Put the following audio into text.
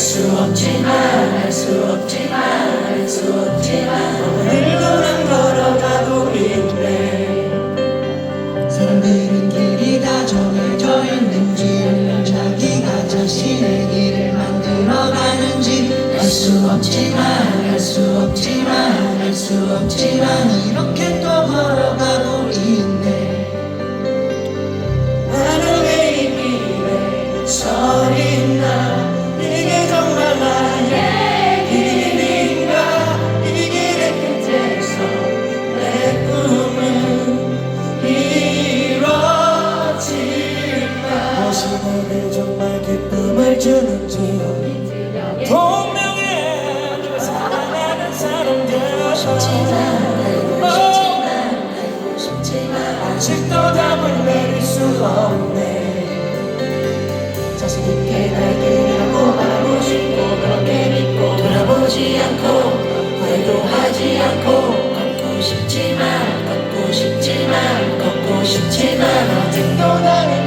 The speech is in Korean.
수 없지만 알 수 없지만 알 수 없지만 오늘도 난 걸어가고 있네 사람들은 길이 다 정해져 있는지 자기가 자신의 길을 만들어가는지 알 수 없지만 알 수 없지만 알 수 없지만 이렇게 또 걸어가고 있네 아직도 답을 내릴 수 없네. 자신 있게 날 길이라고 말하고 싶고 그렇게 믿고 돌아보지 않고 후회도 하지 않고 걷고 싶지만 걷고 싶지만 걷고 싶지만 아직도 나를